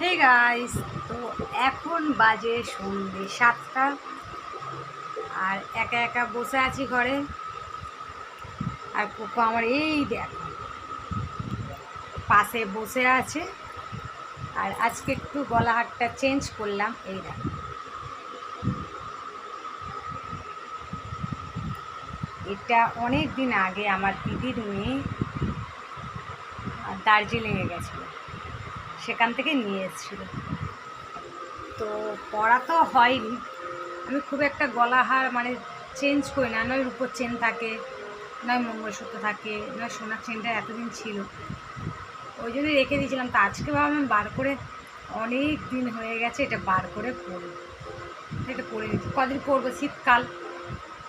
Hey guys তো এখন বাজে সন্ধ্যে সাতটা। আর একা একা বসে আছি ঘরে। আর কোকো আমার এই দেখ, পাশে বসে আছে। আর আজকে একটু গলা গলাহাটটা চেঞ্জ করলাম, এই দেখ। এটা অনেক দিন আগে আমার দিদির মেয়ে দার্জিলিংয়ে গেছিল। সেখান থেকে নিয়ে এসেছিল। তো পড়া তো হয়নি। আমি খুব একটা গলাহার মানে চেঞ্জ করি না। নয় রূপোর চেন থাকে, নয় মঙ্গলসূত্র থাকে, নয় সোনার চেনটা এতদিন ছিল। ওই জন্যই রেখে দিয়েছিলাম। তো আজকে ভাবলাম বার করে অনেক দিন হয়ে গেছে এটা বার করে পরি এটা পরে নিচ্ছি। কদিন পরবো শীতকাল।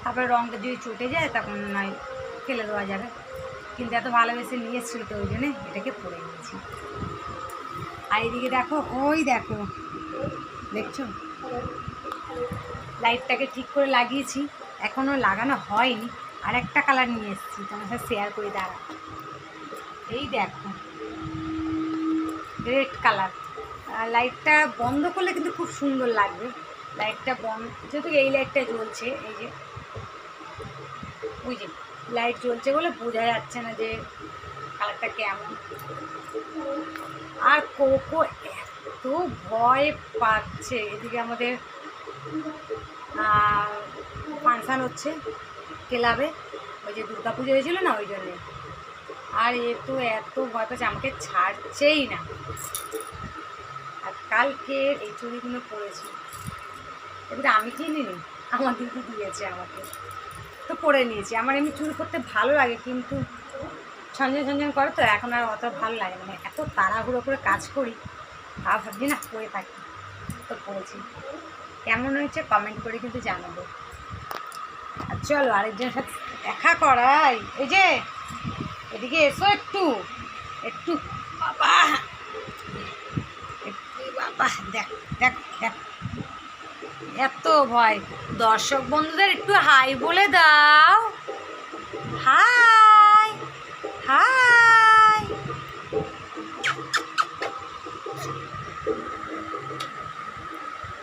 তারপরে রঙটা যদি চটে যায়, তখন নয় ফেলে দেওয়া যাবে। কিন্তু এত ভালোবেসে নিয়ে এসেছিল তো ওই জন্যে এটাকে পরে নিয়েছি। আর এদিকে দেখো, ওই দেখো। দেখছ? লাইটটাকে ঠিক করে লাগিয়েছি। এখনও লাগানো হয়নি। আর একটা কালার নিয়ে এসেছি, তোমার সাথে শেয়ার করে দাঁড়া এই দেখো। রেড কালার লাইটটা বন্ধ করলে কিন্তু খুব সুন্দর লাগবে। লাইটটা বন্ধ, যেহেতু এই লাইটটা জ্বলছে, এই যে যে লাইট জ্বলছে বলে বোঝা যাচ্ছে না যে কালারটা কেমন। আর কোকো এত ভয় পাচ্ছে। এদিকে আমাদের ফাংশান হচ্ছে ক্লাবে। ওই যে দুর্গা পুজো হয়েছিল না ওই জন্যে। আর এ তো এত ভয় পাচ্ছে, আমাকে ছাড়ছেই না। আর কালকে এই চুড়িগুলো পরেছি এবারে আমি কিনিনি আমার দিদি দিয়েছে আমাকে। তো পরে নিয়েছি। আমার এমনি চুরি করতে ভালো লাগে, কিন্তু সঞ্জন সঞ্জন করে তো এখন আর অত ভালো লাগে মানে এত তাড়াহুড়ো করে কাজ করি, তা ভাবছি না করে থাকি। তো পড়েছি কেমন হয়েছে কমেন্ট করে কিন্তু জানাব। আর চলো আরেকজনের সাথে দেখা করাই। এই যে, এদিকে এসো একটু। একটু, বাবা। একটু, বাবা। দেখ দেখ দেখ। এত ভয়। দর্শক বন্ধুদের একটু হাই বলে দাও।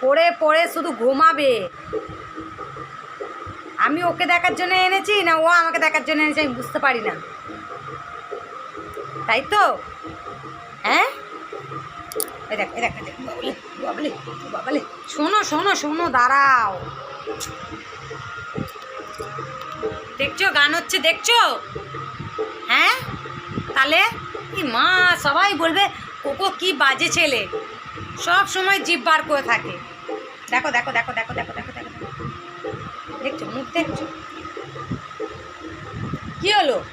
পড়ে পড়ে শুধু ঘুমাবে। আমি ওকে দেখার জন্য এনেছি না ও আমাকে দেখার জন্য এনেছে আমি বুঝতে পারি না। তাই তো? হ্যাঁ? শোনো শোনো শোনো, দাঁড়াও। দেখছ, গান হচ্ছে, দেখছ? হ্যাঁ? তাহলে? মা, সবাই বলবে, কোকো কি বাজে ছেলে। সব সময় জিভ বার করে থাকে। দেখো দেখো দেখো দেখো দেখো দেখো দেখো। দেখছ, মুখ দেখছ? কি হলো?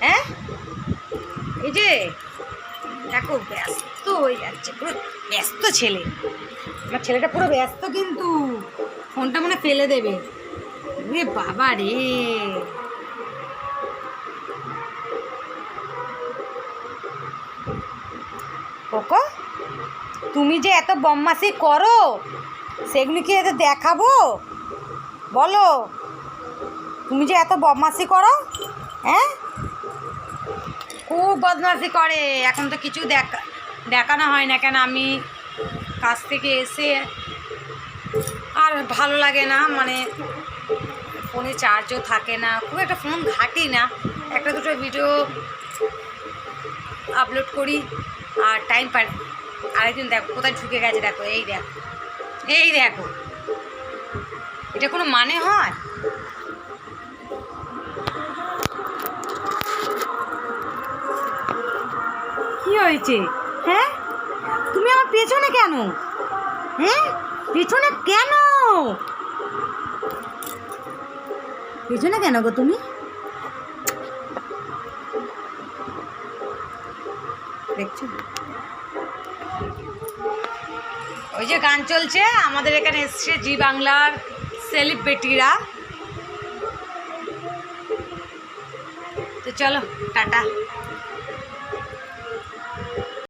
হ্যাঁ? এই যে, দেখো, ব্যস্ত হয়ে যাচ্ছে। পুরো ব্যস্ত ছেলে। আমার ছেলেটা পুরো ব্যস্ত কিন্তু। ফোনটা মানে ফেলে দেবে। রে বাবা রে। কোকো তুমি যে এত বম্মাসি করো, সেগুলি কি এতে দেখাবো? বলো, তুমি যে এত বদমাসি করো হ্যাঁ? খুব বদমাসি করে, এখন তো কিছু দেখা, দেখানো হয় না কেন আমি কাজ থেকে এসে আর ভালো লাগে না মানে ফোনে চার্জও থাকে না, খুব একটা ফোন ঘাটি না। একটা দুটো ভিডিও আপলোড করি। আর টাইম পাই আরেকদিন দেখো, কোথায় ঢুকে গেছে দেখো, এই দেখো এই দেখো। এটা কোনো মানে হয়? কি হয়েছে? হ্যাঁ? তুমি আমার পেছনে কেন? হ্যাঁ? পেছনে কেন? পেছনে কেন গো তুমি? দেখছ? ওই যে গান চলছে আমাদের এখানে এসছে জি বাংলার সেলিব্রিটিরা তো চলো টাটা।